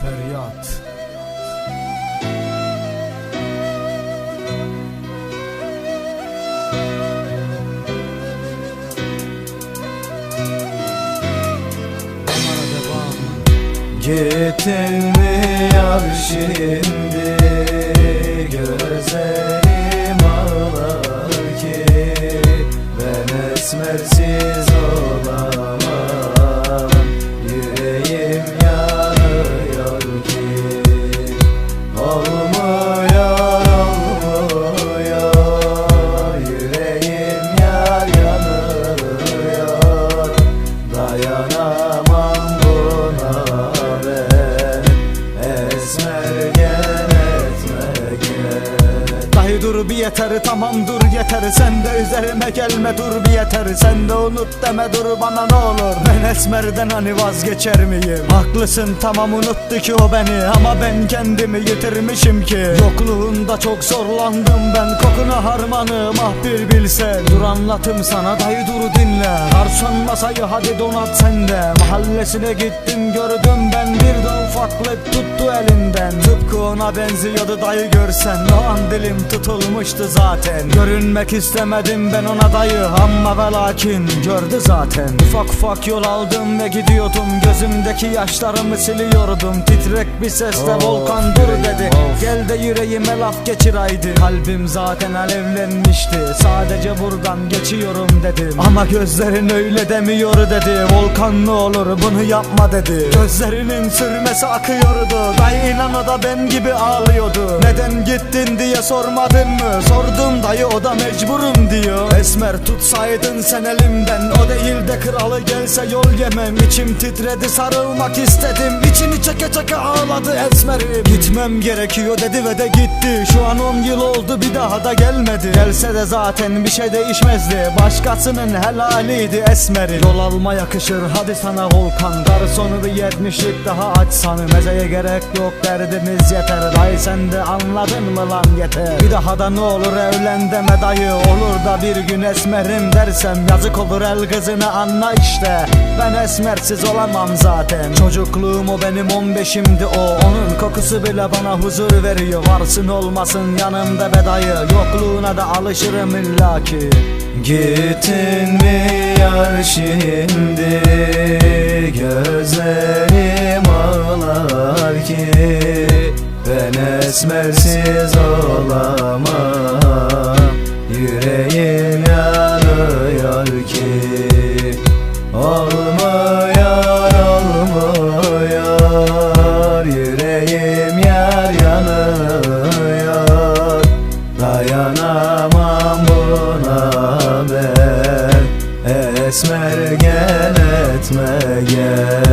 Feryat. Devam. Gittin mi yar şimdi Gözlerim ağlar ki Ben esmersiz Dayanamam buna dur bir yeter tamam dur yeter. Sen de üzerime gelme dur bir yeter. Sen de unut deme dur bana ne olur. Ben esmerden hani vazgeçer miyim? Haklısın tamam unuttu ki o beni. Ama ben kendimi yitirmişim ki. Yokluğunda çok zorlandım ben. Kokuna harmanım ah bir bilse. Dur anlatım sana dayı dur dinle. Garson masayı hadi donat sen de. Mahallesine gittim gördüm ben Bir ufaklık tuttu elinden. Tıpkı ona benziyordu dayı görsen. O an dilim tutulmuştu zaten. Görünmek istemedim ben ona dayı. Ama ve lakin gördü zaten. Ufak ufak yol aldım ve gidiyordum. Gözümdeki yaşlarımı siliyordum. Titrek bir sesle volkan dur dedi. of. Gel de yüreğime laf geçir haydi Kalbim zaten alevlenmişti. Sadece buradan geçiyorum dedim Ama gözlerin öyle demiyor dedi. Volkan ne olur bunu yapma dedi. Gözlerinin sürmesi akıyordu. Dayı inan o da ben gibi ağlıyordu. Neden gittin diye sormadın mı? Sordum dayı o da mecburum diyor. Esmer tutsaydın sen elimden. O değil de kralı gelse yol yemem. İçim titredi sarılmak istedim. İçini çeke çeke ağladı esmerim. Gitmem gerekiyor dedi ve de gitti. Şu an 10 yıl oldu bir daha da gelmedi. Gelse de zaten bir şey değişmezdi. Başkasının helaliydi esmeri Yol alma yakışır hadi sana volkan. Garsonu bir yetmişlik daha açsanı Mezeye gerek yok derdimiz yeter. Dayı sen de anladın mı lan yeter? Bir daha da ne olur evlen deme dayı. Olur da bir gün esmerim dersem Yazık olur el kızını anla işte. Ben esmersiz olamam zaten. Çocukluğum o benim 15'imdi o. Onun kokusu bile bana huzur veriyor. Varsın olmasın yanımda be dayı. Yokluğuna da alışırım illaki. Gittin mi yar şimdi? Gözlerim esmersiz olamam. Yüreğim yanıyor ki Olmuyor olmuyor. Yüreğim yar yanıyor. Dayanamam buna ben. Esmer gel etme gel